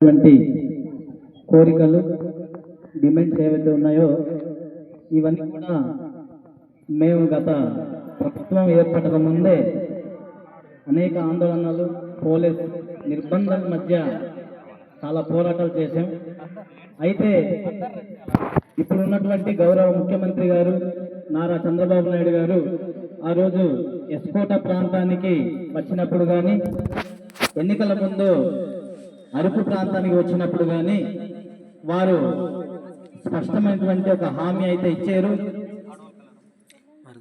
వంటి కోరికలు డిమాండ్స్ ఏవైతే ఉన్నాయో ఇవన్నీ కూడా మేము గత ప్రభుత్వం ఏర్పడక ముందే అనేక ఆందోళనలు పోలీస్ నిర్బంధాల మధ్య చాలా పోరాటాలు చేశాం. అయితే ఇప్పుడు ఉన్నటువంటి గౌరవ ముఖ్యమంత్రి గారు నారా చంద్రబాబు నాయుడు గారు ఆ రోజు ఎస్కోట ప్రాంతానికి వచ్చినప్పుడు కానీ ఎన్నికల ముందు అరకు ప్రాంతానికి వచ్చినప్పుడు కానీ వారు స్పష్టమైనటువంటి ఒక హామీ అయితే ఇచ్చారు.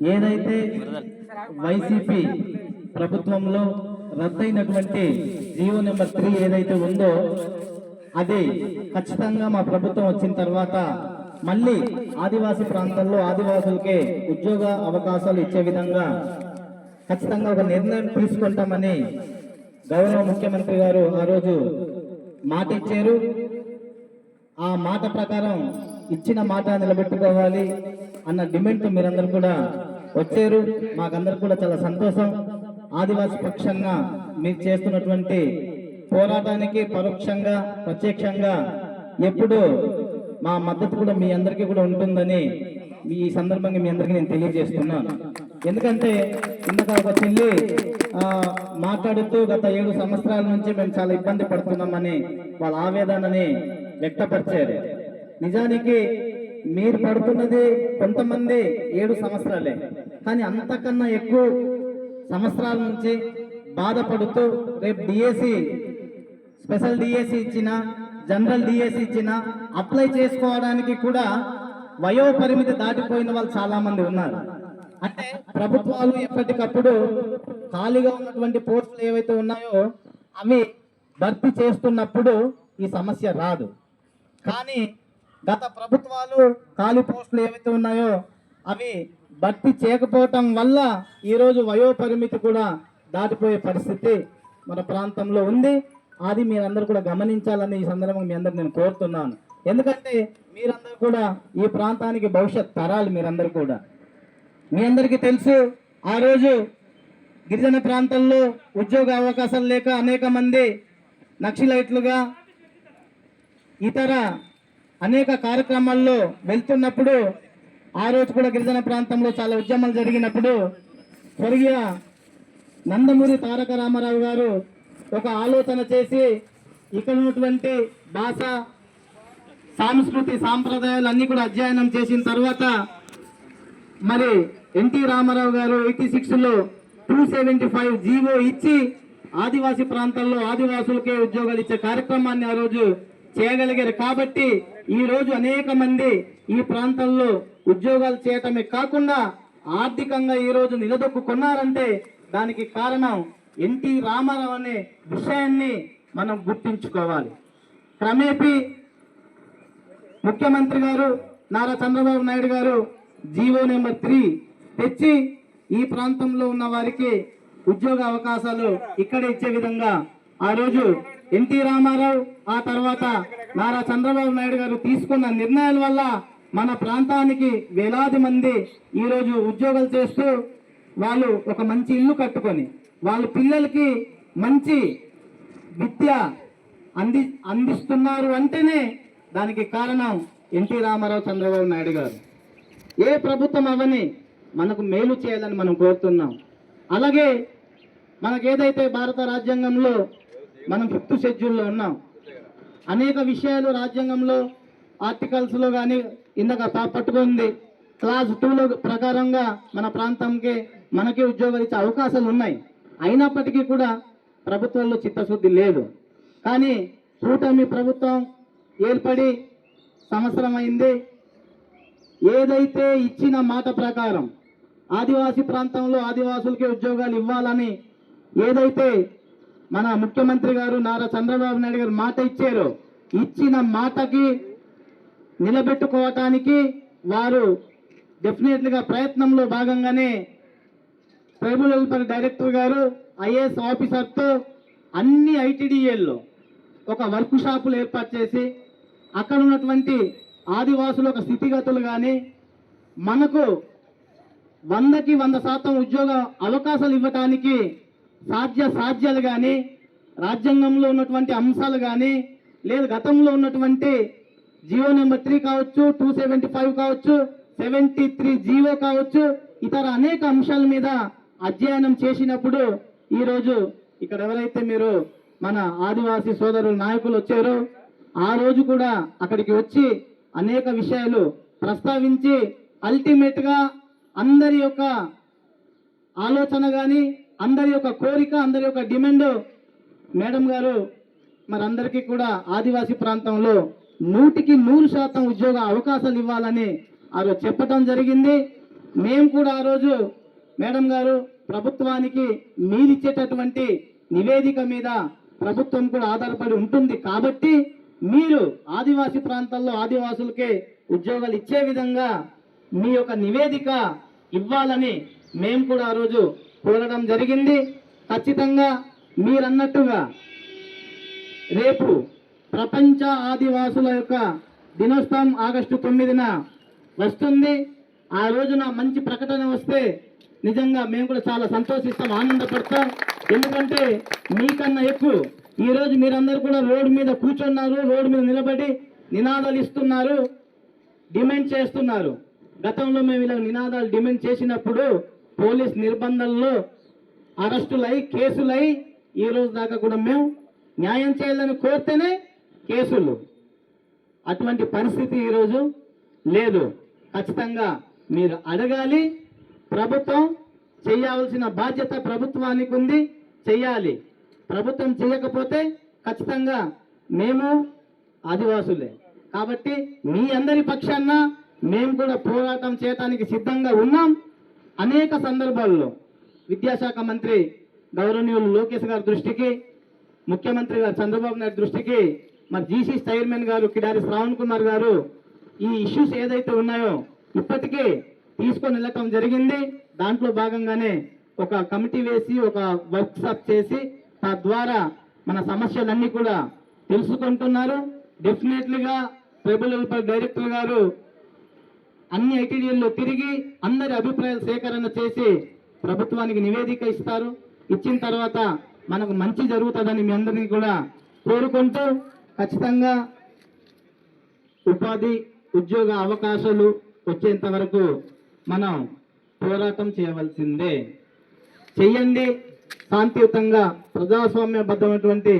ఏదైతే వైసీపీ ప్రభుత్వంలో రద్దయినటువంటి జియో నెంబర్ త్రీ ఏదైతే ఉందో అది ఖచ్చితంగా మా ప్రభుత్వం వచ్చిన తర్వాత మళ్ళీ ఆదివాసీ ప్రాంతంలో ఆదివాసులకే ఉద్యోగ అవకాశాలు ఇచ్చే విధంగా ఖచ్చితంగా ఒక నిర్ణయం తీసుకుంటామని గౌరవ ముఖ్యమంత్రి గారు ఆ రోజు మాట ఇచ్చారు ఆ మాట ప్రకారం ఇచ్చిన మాట నిలబెట్టుకోవాలి అన్న డిమాండ్తో మీరందరూ కూడా వచ్చారు. మాకందరు కూడా చాలా సంతోషం. ఆదివాసీ పక్షంగా మీరు చేస్తున్నటువంటి పోరాటానికి పరోక్షంగా ప్రత్యక్షంగా ఎప్పుడు మా మద్దతు కూడా మీ అందరికీ కూడా ఉంటుందని ఈ సందర్భంగా మీ అందరికీ నేను తెలియజేస్తున్నాను. ఎందుకంటే ఇందాక ఒక చెల్లి మాట్లాడుతూ గత ఏడు సంవత్సరాల నుంచి మేము చాలా ఇబ్బంది పడుతున్నామని వాళ్ళ ఆవేదనని వ్యక్తపరిచారు. నిజానికి మీరు పడుతున్నది కొంతమంది ఏడు సంవత్సరాలే. కానీ అంతకన్నా ఎక్కువ సంవత్సరాల నుంచి బాధపడుతూ రేపు డిఎస్సి స్పెషల్ డిఎస్సి ఇచ్చిన జనరల్ డిఎస్సి ఇచ్చిన అప్లై చేసుకోవడానికి కూడా వయో పరిమితి దాటిపోయిన వాళ్ళు చాలామంది ఉన్నారు. అంటే ప్రభుత్వాలు ఎప్పటికప్పుడు ఖాళీగా ఉన్నటువంటి పోస్టులు ఏవైతే ఉన్నాయో అవి భర్తీ చేస్తున్నప్పుడు ఈ సమస్య రాదు. కానీ గత ప్రభుత్వాలు ఖాళీ పోస్టులు ఏవైతే ఉన్నాయో అవి భర్తీ చేయకపోవటం వల్ల ఈరోజు వయో పరిమితి కూడా దాటిపోయే పరిస్థితి మన ప్రాంతంలో ఉంది. అది మీరందరూ కూడా గమనించాలని ఈ సందర్భంగా మీ అందరు నేను కోరుతున్నాను. ఎందుకంటే మీరందరూ కూడా ఈ ప్రాంతానికి భవిష్యత్ తరాలు మీరందరూ కూడా. మీ అందరికీ తెలుసు ఆ రోజు గిరిజన ప్రాంతంలో ఉద్యోగ అవకాశాలు లేక అనేక మంది నక్సలైట్లుగా ఇతర అనేక కార్యక్రమాల్లో వెళ్తున్నప్పుడు ఆ రోజు కూడా గిరిజన ప్రాంతంలో చాలా ఉద్యమాలు జరిగినప్పుడు స్వర్గీయ నందమూరి తారక రామారావు గారు ఒక ఆలోచన చేసి ఇక్కడ ఉన్నటువంటి భాష సాంస్కృతి సాంప్రదాయాలు అన్నీ కూడా అధ్యయనం చేసిన తర్వాత మరి ఎన్టీ రామారావు గారు ఎయిటీ సిక్స్లో టూ సెవెంటీ ఫైవ్ జీవో ఇచ్చి ఆదివాసీ ప్రాంతాల్లో ఆదివాసులకే ఉద్యోగాలు ఇచ్చే కార్యక్రమాన్ని ఆ రోజు చేయగలిగారు. కాబట్టి ఈ రోజు అనేక మంది ఈ ప్రాంతంలో ఉద్యోగాలు చేయటమే కాకుండా ఆర్థికంగా ఈ రోజు నిలదొక్కున్నారంటే దానికి కారణం ఎన్టీ రామారావు అనే విషయాన్ని మనం గుర్తుంచుకోవాలి. క్రమేపీ ముఖ్యమంత్రి గారు నారా చంద్రబాబు నాయుడు గారు జీవో నెంబర్ త్రీ తెచ్చి ఈ ప్రాంతంలో ఉన్న వారికి ఉద్యోగ అవకాశాలు ఇక్కడ ఇచ్చే విధంగా ఆ రోజు ఎన్టీ రామారావు ఆ తర్వాత నారా చంద్రబాబు నాయుడు గారు తీసుకున్న నిర్ణయాల వల్ల మన ప్రాంతానికి వేలాది మంది ఈరోజు ఉద్యోగాలు చేస్తూ వాళ్ళు ఒక మంచి ఇల్లు కట్టుకొని వాళ్ళ పిల్లలకి మంచి విద్య అంది అందిస్తున్నారు అంటేనే దానికి కారణం ఎన్టీ రామారావు చంద్రబాబు నాయుడు గారు. ఏ ప్రభుత్వం అవని మనకు మేలు చేయాలని మనం కోరుతున్నాం. అలాగే మనకేదైతే ఏదైతే భారత రాజ్యాంగంలో మనం ఫిఫ్త్ షెడ్యూల్లో ఉన్నాం అనేక విషయాలు రాజ్యాంగంలో ఆర్టికల్స్లో కానీ ఇందాక పట్టుకుంది. క్లాస్ టూలో ప్రకారంగా మన ప్రాంతంకి మనకి ఉద్యోగాలు ఇచ్చే అవకాశాలు ఉన్నాయి. అయినప్పటికీ కూడా ప్రభుత్వంలో చిత్తశుద్ధి లేదు. కానీ కూటమి ప్రభుత్వం ఏర్పడి సంవత్సరం అయింది. ఏదైతే ఇచ్చిన మాట ప్రకారం ఆదివాసీ ప్రాంతంలో ఆదివాసులకి ఉద్యోగాలు ఇవ్వాలని ఏదైతే మన ముఖ్యమంత్రి గారు నారా చంద్రబాబు నాయుడు గారు మాట ఇచ్చారో ఇచ్చిన మాటకి నిలబెట్టుకోవటానికి వారు డెఫినెట్లీగా ప్రయత్నంలో భాగంగానే tribal welfare director garu IAS ఆఫీసర్తో అన్ని ఐటీడీఏల్లో ఒక వర్క్ షాపులు ఏర్పాటు చేసి అక్కడ ఉన్నటువంటి ఆదివాసుల ఒక స్థితిగతులు కానీ మనకు వందకి వంద శాతం ఉద్యోగ అవకాశాలు ఇవ్వటానికి సాధ్య సాధ్యాలు కానీ రాజ్యాంగంలో ఉన్నటువంటి అంశాలు కానీ లేదు గతంలో ఉన్నటువంటి జియో నెంబర్ త్రీ కావచ్చు టూ సెవెంటీ ఫైవ్ కావచ్చు సెవెంటీ త్రీ జీవో కావచ్చు ఇతర అనేక అంశాల మీద అధ్యయనం చేసినప్పుడు ఈరోజు ఇక్కడ ఎవరైతే మీరు మన ఆదివాసీ సోదరుల నాయకులు వచ్చారో ఆ రోజు కూడా అక్కడికి వచ్చి అనేక విషయాలు ప్రస్తావించి అల్టిమేట్గా అందరి యొక్క ఆలోచన కానీ అందరి యొక్క కోరిక అందరి యొక్క డిమాండ్ మేడం గారు మరందరికీ కూడా ఆదివాసీ ప్రాంతంలో నూటికి నూరు శాతం ఉద్యోగ అవకాశాలు ఇవ్వాలని ఆ రోజు చెప్పడం జరిగింది. మేము కూడా ఆ రోజు మేడం గారు ప్రభుత్వానికి మీరిచ్చేటటువంటి నివేదిక మీద ప్రభుత్వం కూడా ఆధారపడి ఉంటుంది కాబట్టి మీరు ఆదివాసీ ప్రాంతాల్లో ఆదివాసులకే ఉద్యోగాలు ఇచ్చే విధంగా మీ యొక్క నివేదిక ఇవ్వాలని మేము కూడా ఆ రోజు కోరడం జరిగింది. ఖచ్చితంగా మీరన్నట్టుగా రేపు ప్రపంచ ఆదివాసుల యొక్క దినోత్సవం ఆగస్టు తొమ్మిదిన వస్తుంది. ఆ రోజున మంచి ప్రకటన వస్తే నిజంగా మేము కూడా చాలా సంతోషిస్తాం ఆనందపడతాం. ఎందుకంటే మీకన్నా ఎక్కువ ఈరోజు మీరందరూ కూడా రోడ్డు మీద కూర్చున్నారు రోడ్డు మీద నిలబడి నినాదాలు ఇస్తున్నారు డిమాండ్ చేస్తున్నారు. గతంలో మేము ఇలా నినాదాలు డిమాండ్ చేసినప్పుడు పోలీస్ నిర్బంధంలో అరెస్టులై కేసులై ఈ రోజు దాకా కూడా మేము న్యాయం చేయాలని కోరితేనే కేసులు. అటువంటి పరిస్థితి ఈరోజు లేదు. ఖచ్చితంగా మీరు అడగాలి. ప్రభుత్వం చేయాల్సిన బాధ్యత ప్రభుత్వానికి ఉంది. చెయ్యాలి ప్రభుత్వం చేయకపోతే ఖచ్చితంగా మేము ఆదివాసులే. కాబట్టి మీ అందరి పక్షాన మేము కూడా పోరాటం చేయడానికి సిద్ధంగా ఉన్నాం. అనేక సందర్భాల్లో విద్యాశాఖ మంత్రి గౌరవనీయులు లోకేష్ గారి దృష్టికి ముఖ్యమంత్రి గారు చంద్రబాబు నాయుడు దృష్టికి మరి జీసీ చైర్మన్ గారు కిడారి శ్రావణ్ కుమార్ గారు ఈ ఇష్యూస్ ఏదైతే ఉన్నాయో ఇప్పటికే తీసుకొని వెళ్ళటం జరిగింది. దాంట్లో భాగంగానే ఒక కమిటీ వేసి ఒక వర్క్ షాప్ చేసి తద్వారా మన సమస్యలన్నీ కూడా తెలుసుకుంటున్నారు. డెఫినెట్లీగా ట్రైబల్ వెల్ఫేర్ డైరెక్టర్ గారు అన్ని ఐటీడీల్లో తిరిగి అందరి అభిప్రాయాల సేకరణ చేసి ప్రభుత్వానికి నివేదిక ఇస్తారు. ఇచ్చిన తర్వాత మనకు మంచి జరుగుతుందని మీ అందరినీ కూడా కోరుకుంటూ ఖచ్చితంగా ఉపాధి ఉద్యోగ అవకాశాలు వచ్చేంత వరకు మనం పోరాటం చేయవలసిందే. చెయ్యండి. శాంతియుతంగా ప్రజాస్వామ్యబద్ధమైనటువంటి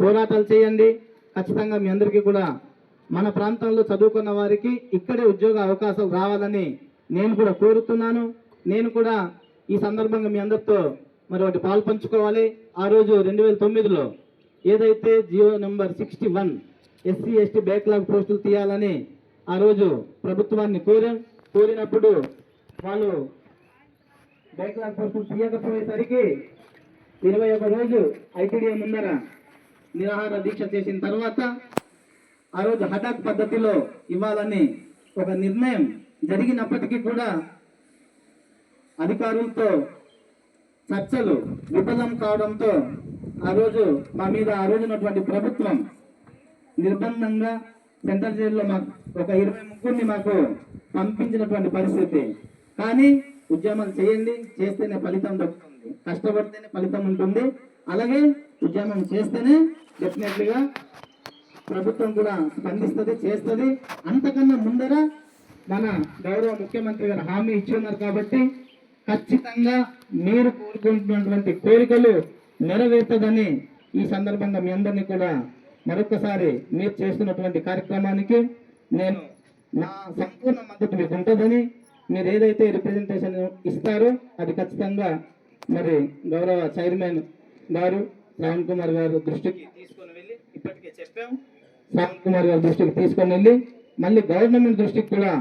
పోరాటాలు చేయండి. ఖచ్చితంగా మీ అందరికీ కూడా మన ప్రాంతంలో చదువుకున్న వారికి ఇక్కడే ఉద్యోగ అవకాశాలు రావాలని నేను కూడా కోరుతున్నాను. నేను కూడా ఈ సందర్భంగా మీ అందరితో మరి ఒకటి పాల్పంచుకోవాలి ఆ రోజు రెండు వేల తొమ్మిదిలో ఏదైతే G O number sixty one SC ST backlog పోస్టులు తీయాలని ఆ రోజు ప్రభుత్వాన్ని కోరాం. కోరినప్పుడు వాళ్ళు బ్యాక్లాగ్ పోస్టులు తీయకపోయేసరికి ఇరవై ఒక రోజు ఐటీడీఏ ముందర నిరాహార దీక్ష చేసిన తర్వాత ఆ రోజు హఠాత్ పద్ధతిలో ఇవ్వాలని ఒక నిర్ణయం జరిగినప్పటికీ కూడా అధికారులతో చర్చలు విఫలం కావడంతో ఆ రోజు మా మీద ఆ రోజునటువంటి ప్రభుత్వం నిర్బంధంగా సెంట్రల్ జైల్లో మాకు ఒక ఇరవై ముగ్గురిని మాకు పంపించినటువంటి పరిస్థితి. కానీ ఉద్యమాలు చేయండి చేస్తేనే ఫలితం దక్కుతుంది. కష్టపడితేనే ఫలితం ఉంటుంది. అలాగే ఉద్యమం చేస్తేనే డెఫినెట్లీగా ప్రభుత్వం కూడా స్పందిస్తుంది చేస్తుంది. అంతకన్నా ముందర మన గౌరవ ముఖ్యమంత్రి గారు హామీ ఇచ్చి ఉన్నారు కాబట్టి ఖచ్చితంగా మీరు కోరుకుంటున్నటువంటి కోరికలు నెరవేరుతుందని ఈ సందర్భంగా మీ అందరినీ కూడా మరొకసారి మీరు చేస్తున్నటువంటి కార్యక్రమానికి నేను నా సంపూర్ణ మద్దతు మీకు ఉంటుందని మీరు ఏదైతే రిప్రజెంటేషన్ ఇస్తారో అది ఖచ్చితంగా మరి గౌరవ చైర్మన్ గారు శ్రావణ్ కుమార్ గారు దృష్టికి తీసుకొని వెళ్ళి ఇప్పటికే చెప్పాం. శ్రావణ్ కుమార్ గారి దృష్టికి తీసుకొని వెళ్ళి మళ్ళీ గవర్నమెంట్ దృష్టికి కూడా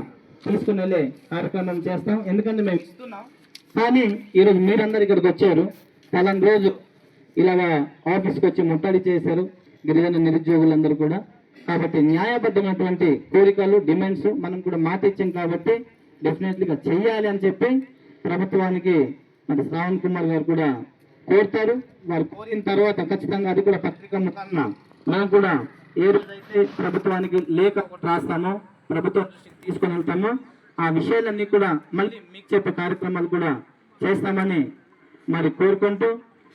తీసుకుని వెళ్ళే కార్యక్రమం చేస్తాం. ఎందుకంటే మేము ఇస్తున్నాం. కానీ ఈరోజు మీరందరు ఇక్కడికి వచ్చారు. పలానా రోజు ఇలా ఆఫీస్కి వచ్చి ముట్టడి చేశారు. గిరిజన నిరుద్యోగులందరూ కూడా. కాబట్టి న్యాయబద్ధమైనటువంటి కోరికలు డిమాండ్స్ మనం కూడా మాట ఇచ్చాం కాబట్టి డెఫినెట్లీగా చెయ్యాలి అని చెప్పి ప్రభుత్వానికి మరి శ్రావణ్ కుమార్ గారు కూడా కోరుతారు వారు కోరిన తర్వాత ఖచ్చితంగా అది కూడా పత్రిక ముఖాన మనం కూడా ఏ రోజైతే ప్రభుత్వానికి లేఖ ఒకటి రాస్తామో ప్రభుత్వం దృష్టికి తీసుకొని వెళ్తామో ఆ విషయాలన్నీ కూడా మళ్ళీ మీకు చెప్పే కార్యక్రమాలు కూడా చేస్తామని మరి కోరుకుంటూ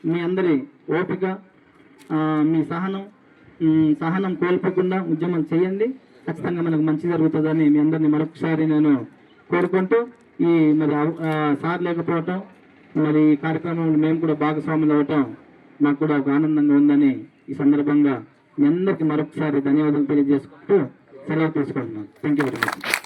మీ అందరి ఓపిక మీ సహనం సహనం కోల్పోకుండా ఉద్యమం చేయండి. ఖచ్చితంగా మనకు మంచి జరుగుతుందని మీ అందరినీ మరొకసారి నేను కోరుకుంటూ ఈ మరి అవ- సార్ లేకపోవటం మరి ఈ కార్యక్రమంలో మేము కూడా భాగస్వాములు అవటం మాకు కూడా ఒక ఆనందంగా ఉందని ఈ సందర్భంగా మీ అందరికీ మరొకసారి ధన్యవాదాలు తెలియజేసుకుంటూ సెలవు తీసుకుంటున్నాను థ్యాంక్ యూ వెరీ మచ్